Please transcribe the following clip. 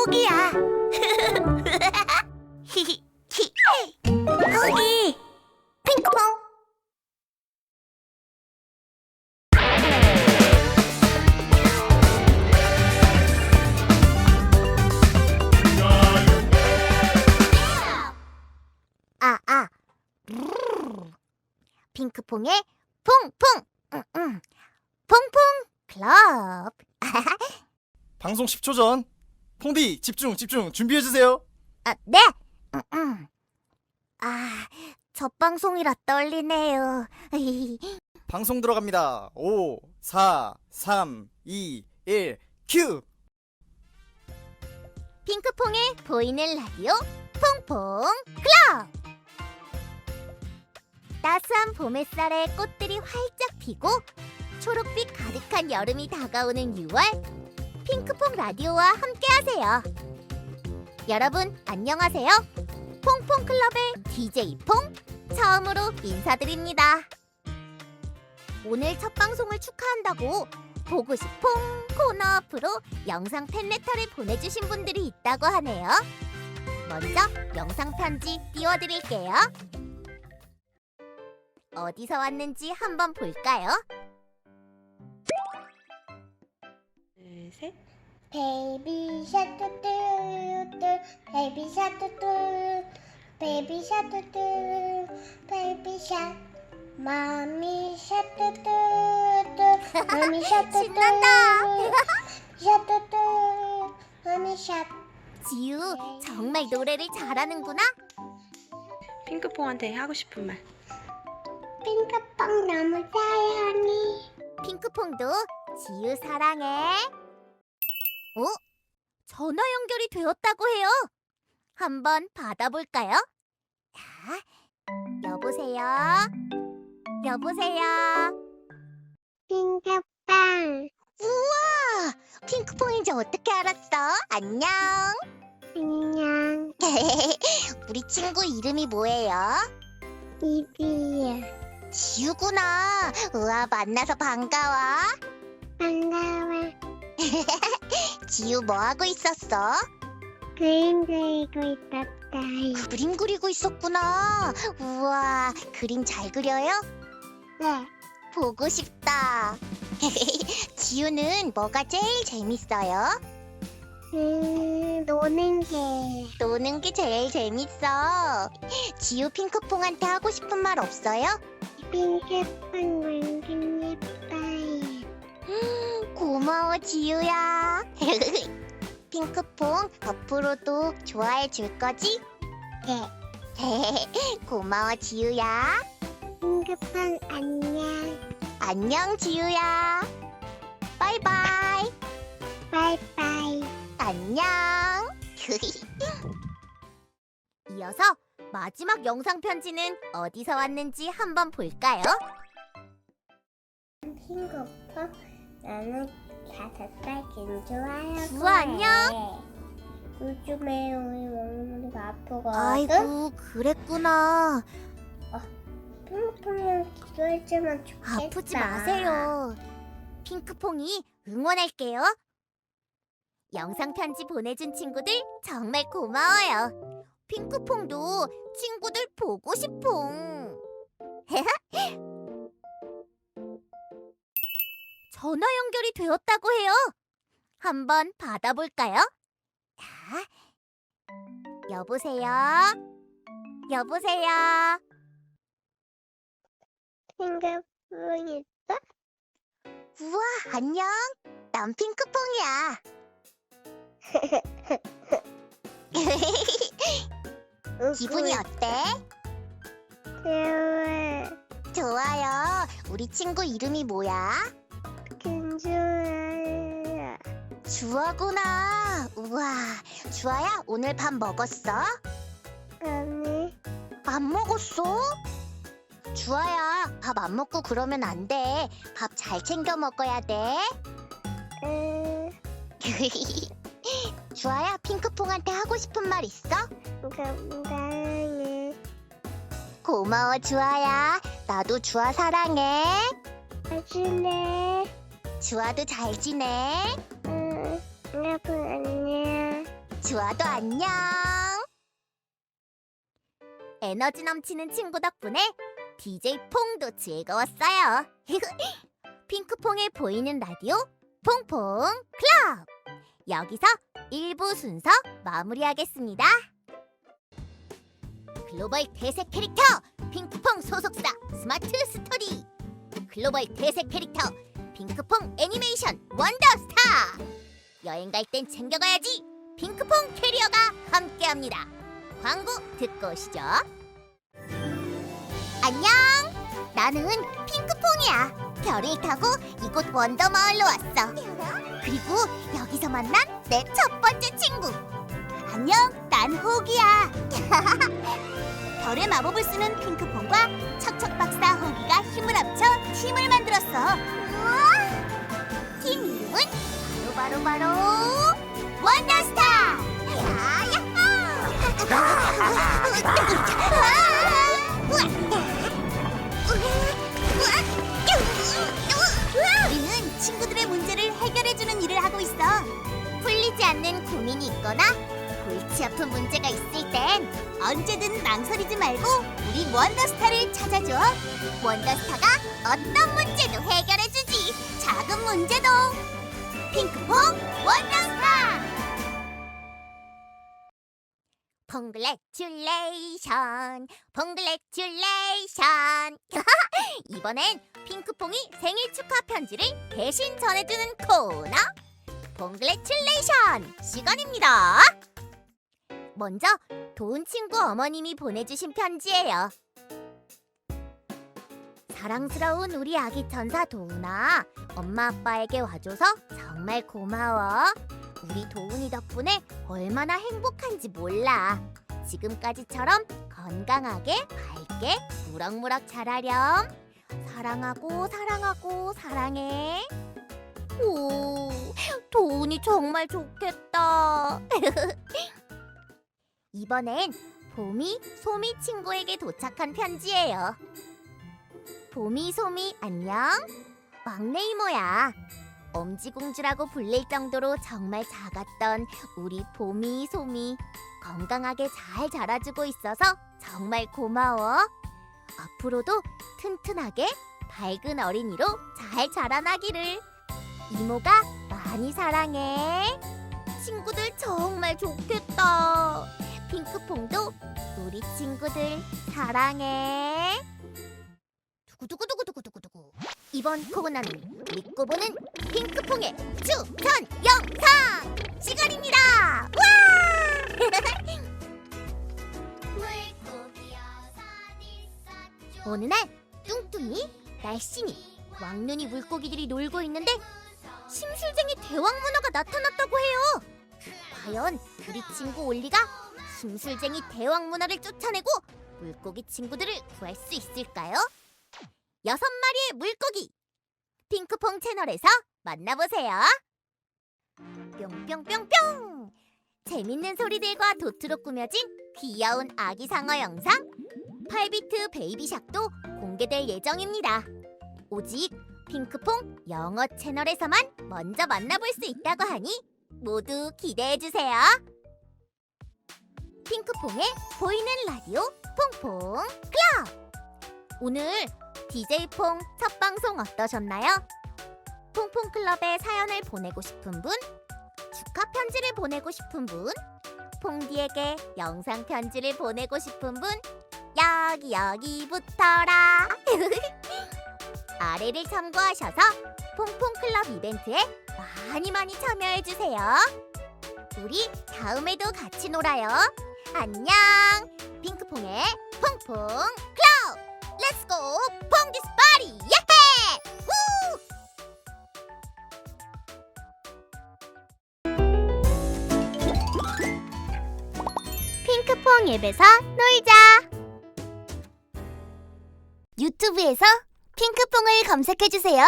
히. 호기. 핑크퐁. 아, 아. 핑크퐁의 퐁퐁. 퐁퐁 클럽. 방송 10초 전. 퐁디 집중 집중 준비해 주세요. 아, 네. 음, 음. 아, 첫 방송이라 떨리네요. 방송 들어갑니다. 5 4 3 2 1 큐. 핑크퐁의 보이는 라디오 퐁퐁 클럽. 따스한 봄 햇살에 꽃들이 활짝 피고 초록빛 가득한 여름이 다가오는 6월 핑크퐁 라디오와 함께하세요. 여러분 안녕하세요. 퐁퐁 클럽의 DJ 퐁 처음으로 인사드립니다. 오늘 첫 방송을 축하한다고 보고 싶퐁 코너 앞으로 영상 팬레터를 보내주신 분들이 있다고 하네요. 먼저 영상 편지 띄워드릴게요. 어디서 왔는지 한번 볼까요? 둘, 셋. 베이비 샤뚜뚜 베이비 샤뚜뚜 베이비 샤뚜뚜 베이비 샤 마미 샤뚜뚜 마미 샤뚜뚜 신난다. 샤뚜뚜 마미 샤 지우 정말 노래를 잘하는구나. 핑크퐁한테 하고 싶은 말. 핑크빵 너무 사랑해 핑크퐁도 지우 사랑해. 어? 전화 연결이 되었다고 해요. 한번 받아볼까요? 자, 여보세요? 여보세요? 핑크빵 우와! 핑크퐁인지 어떻게 알았어? 안녕. 안녕 우리 친구 이름이 뭐예요? 이비야 지우구나. 우와, 만나서 반가워. 반가워 지우 뭐 하고 있었어? 그림 그리고 있었다 그림 그리고 있었구나. 우와, 그림 잘 그려요? 네 보고 싶다. 지우는 뭐가 제일 재밌어요? 음, 노는 게 노는 게 제일 재밌어. 지우 핑크퐁한테 하고 싶은 말 없어요? 핑크빵 완 고마워, 지우야. 핑크퐁, 앞으로도 좋아해 줄 거지? 네. 고마워, 지우야. 핑크빵 안녕. 안녕, 지우야. 바이바이. 바이바이. 안녕. 이어서 마지막 영상 편지는 어디서 왔는지 한번 볼까요? 핑크빵 나는 다섯 살 김주아야. 주아, 안녕. 요즘에 우리 어머니가 아프거든. 아이고, 그랬구나. 핑크빵은 기도해주면 좋겠다. 아프지 마세요. 핑크퐁이 응원할게요. 영상 편지 보내준 친구들 정말 고마워요. 핑크퐁도 친구들 보고 싶어. 전화 연결이 되었다고 해요. 한번 받아볼까요? 자, 여보세요? 여보세요? 핑크빵 있어? 우와, 안녕. 난 핑크퐁이야. 기분이 어때? 좋아. 좋아요. 우리 친구 이름이 뭐야? 김주아야. 주아구나. 우와, 주아야, 오늘 밥 먹었어? 아니. 안 먹었어? 주아야, 밥 안 먹고 그러면 안 돼. 밥 잘 챙겨 먹어야 돼. 음, 주아야, 핑크퐁한테 하고 싶은 말 있어? 감사해. 고마워, 주아야. 나도 주아 사랑해. 아주네. 주아도 잘 지내. 응, 여러분 안녕. 좋아도 안녕. 에너지 넘치는 친구 덕분에 DJ 퐁도 즐거웠어요. 핑크퐁의 보이는 라디오 퐁퐁 클럽. 여기서 1부 순서 마무리하겠습니다. 글로벌 대세 캐릭터 핑크퐁 소속사 스마트 스토리. 글로벌 대세 캐릭터 핑크퐁 애니메이션 원더스타. 여행 갈 땐 챙겨가야지. 핑크퐁 캐리어가 함께합니다. 광고 듣고 오시죠. 안녕. 나는 핑크퐁이야. 별을 타고 이곳 원더마을로 왔어. 그리고 여기서 만난 내 첫 번째 친구. 안녕, 난 호기야. 별의 마법을 쓰는 핑크퐁과 척척 박사 호기가 힘을 합쳐 팀을 만들었어. 팀 이름은 바로 바로 바로 원더스타. 우리는 친구들의 문제를 해결해주는 일을 하고 있어. 풀리지 않는 고민이 있거나 골치 아픈 문제가 있을 땐 언제든 망설이지 말고 우리 원더스타를 찾아줘. 원더스타가 어떤 문제도 해결해주지. 작은 문제도. 핑크퐁 원더스타. 퐁글레츄레이션 퐁글레츄레이션 이번엔 핑크퐁이 생일 축하 편지를 대신 전해주는 코너 퐁글레츄레이션 시간입니다 먼저 도운 친구 어머님이 보내주신 편지예요 사랑스러운 우리 아기 천사 도운아 엄마 아빠에게 와줘서 정말 고마워 우리 도운이 덕분에 얼마나 행복한지 몰라. 지금까지처럼 건강하게 밝게 무럭무럭 자라렴. 사랑하고 사랑하고 사랑해. 오, 도운이 정말 좋겠다. 이번엔 봄이 소미 친구에게 도착한 편지예요. 봄이 소미 안녕. 막내 이모야. 엄지공주라고 불릴 정도로 정말 작았던 우리 봄이 소미 건강하게 잘 자라주고 있어서 정말 고마워. 앞으로도 튼튼하게 밝은 어린이로 잘 자라나기를. 이모가 많이 사랑해. 친구들 정말 좋겠다. 핑크퐁도 우리 친구들 사랑해. 두구두구두구두구두구. 이번 코너는 믿고 보는 핑크퐁의 추천 영상 시간입니다. 와! 어느 날 뚱뚱이, 날씬이, 왕눈이 물고기들이 놀고 있는데 심술쟁이 대왕 문어가 나타났다고 해요. 과연 우리 친구 올리가 심술쟁이 대왕 문어를 쫓아내고 물고기 친구들을 구할 수 있을까요? 여섯 마리의 물고기 핑크퐁 채널에서 만나보세요. 뿅뿅뿅뿅 재밌는 소리들과 도트로 꾸며진 귀여운 아기 상어 영상 8비트 베이비샥도 공개될 예정입니다. 오직 핑크퐁 영어 채널에서만 먼저 만나볼 수 있다고 하니 모두 기대해주세요. 핑크퐁의 보이는 라디오 퐁퐁 클럽 오늘 DJ 퐁 첫 방송 어떠셨나요? 퐁퐁 클럽에 사연을 보내고 싶은 분, 축하 편지를 보내고 싶은 분, 퐁디에게 영상 편지를 보내고 싶은 분, 여기 여기 붙어라. 아래를 참고하셔서 퐁퐁 클럽 이벤트에 많이 많이 참여해 주세요. 우리 다음에도 같이 놀아요. 안녕. 핑크퐁의 퐁퐁 클럽. Let's go, 퐁 디스 파리! 예헤! 우! 핑크퐁 앱에서 놀자. 유튜브에서 핑크퐁을 검색해 주세요.